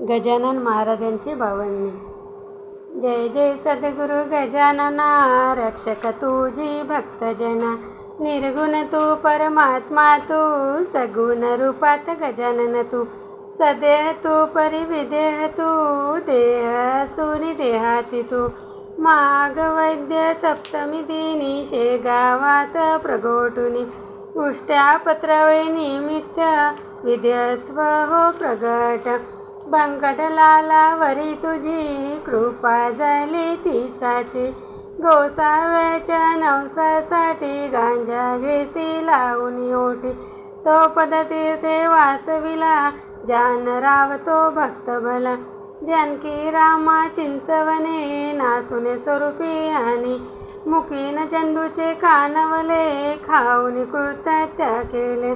गजानन महाराजांची बावन्नी. जय जय सद्गुरु गजानना रक्षक तुझी भक्तजना. निर्गुण तू परमात्मा तू सगुण रूपात गजानन तू. सदेह तू परिविदेह तू देह सुनी देहाती तू. माग वैद्य सप्तमी दिनी शेगावात प्रगोटुनी. उष्ट्या पत्रावळी निमित्त विद्यत्व हो प्रगट. बंकटलालावरी तुझी कृपा झाली तिसाची. गोसाव्याच्या नवसासाठी गांजा घेसी लावून ओठी तो पदतीर्थे वाचविला जानराव तो भक्त भला जानकी रामा चिंचवने नासुने स्वरूपी आणि मुकीन चंदूचे कानवले खाऊन कृतत्या केले.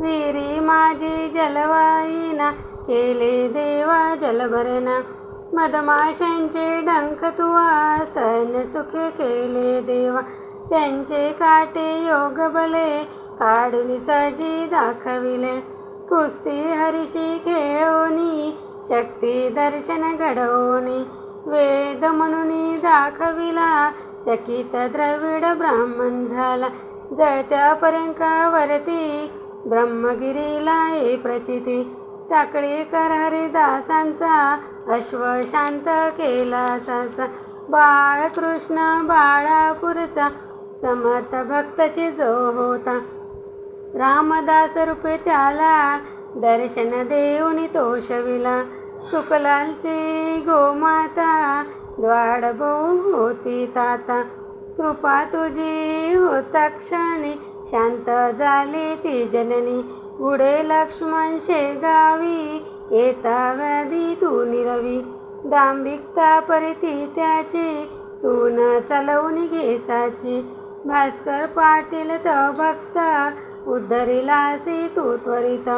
विरी माझी जलवाईना केले देवा जलभरणा. मधमाशांचे डंक तुवा सन सुखे केले देवा. त्यांचे काटे योग बले काढून सजी दाखविले. कुस्ती हरिशी खेळोनी शक्ती दर्शन घडवणी वेद म्हणून दाखविला चकित द्रविड ब्राह्मण झाला. जळत्या पर्यंकावरती ब्रह्मगिरीला ये प्रचिती. टाकळीकर हरिदासांचा अश्व शांत केला साचा बाळकृष्ण बाळापूरचा समर्थ भक्तची जो होता. रामदास रूपे त्याला दर्शन देऊन तोषविला. सुकलालची गोमाता द्वाड होती ताता. कृपा तुझी होता क्षणी शांत झाली ती जननी. पुढे लक्ष्मण शेगावी येता व्याधी तू निरवी. दांभिकता परिती त्याची तू न चालवून घेसाची भास्कर पाटील त भक्त उद्धरिलासी तू त्वरित.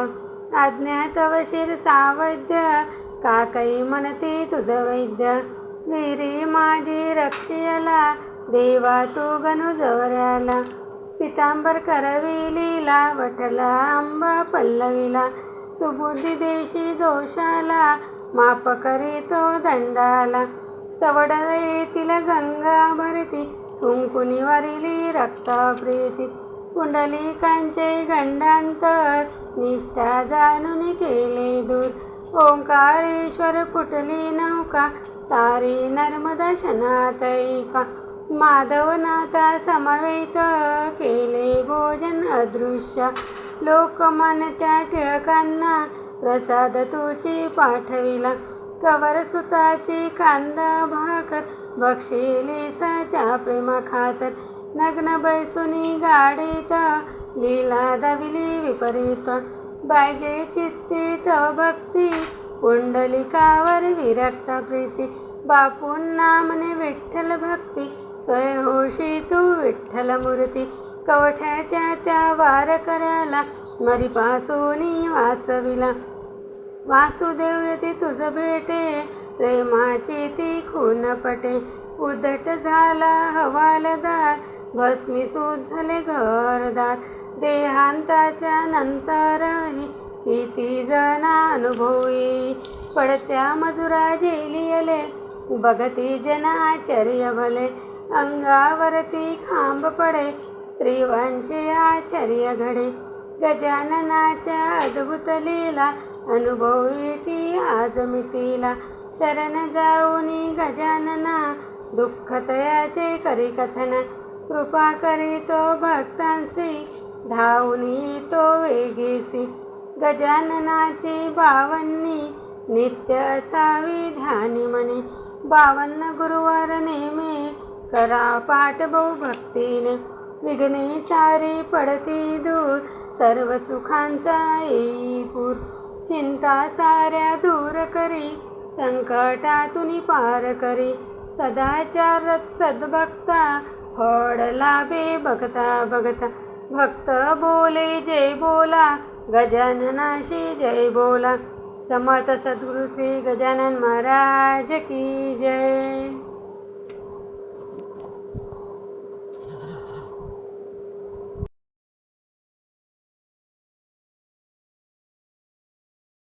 अज्ञात वशीर सावैद्य काकई म्हणते तुझ वैद्य. विरी माझी रक्षियला देवा तू गणुजवऱ्याला पितांबर करविलीला वटला आंबा पल्लवीला सुबुद्धी देशी दोषाला माप करीतो दंडाला. सवड येतील गंगा भरती थुंकुनी वारिली रक्ता पुंडलिकांचे गंडांतर निष्ठा जाणून केले दूर. ओंकारेश्वर फुटली नौका तारी नर्मदा शनातैका माधवनाथा समवेत केले भोजन अदृश्य. लोकमान्य टिळकांना प्रसाद तुची पाठविला. कवर सुताची कांदा भाकर बक्षिली त्या प्रेमा खातर नग्न बैसुनी गाडीत लीला दविली विपरीत. बायजे चित्तीत भक्ती कुंडलिकावर विरक्त प्रीती. बापून नामने विठ्ठल भक्ती. स्वयंहोशी तू विठ्ठल मूर्ती कवठ्याच्या त्या वार करायला मरीपासून वाचविला. वासुदेव येते तुझ भेटे प्रेमाची ती खून पटे. उदट झाला हवालदार भस्मी झाले घरदार. देहांताच्या नंतरही किती जण अनुभवी. पडत्या मजुरा जेलियले बघती जन आश्चर्य भले. अंगावरती खांब पडे स्त्रीवांचे आश्चर्य घडे. गजाननाच्या अद्भुत लीला अनुभवी ती आज मितीला शरण जाऊनी गजानना दुःखतयाचे करी कथन. कृपा करीतो भक्तांसी धावनी तो वेगेसी गजाननाची बावन्नी नित्य असावी ध्यानी मनी. बावन्न गुरुवार नेमे करा पाठ बहु भक्तीने. विघ्ने सारी पडती दूर. सर्व सुखांचा येई पूर. चिंता साऱ्या दूर करी. संकटातून पार करी. सदाचारत सद्भक्ता. फळ लाभे बघता बघता. भक्त बोले जय बोला. गजाननाशी जय बोला. समर्थ सद्गुरु श्री गजानन महाराज की जय.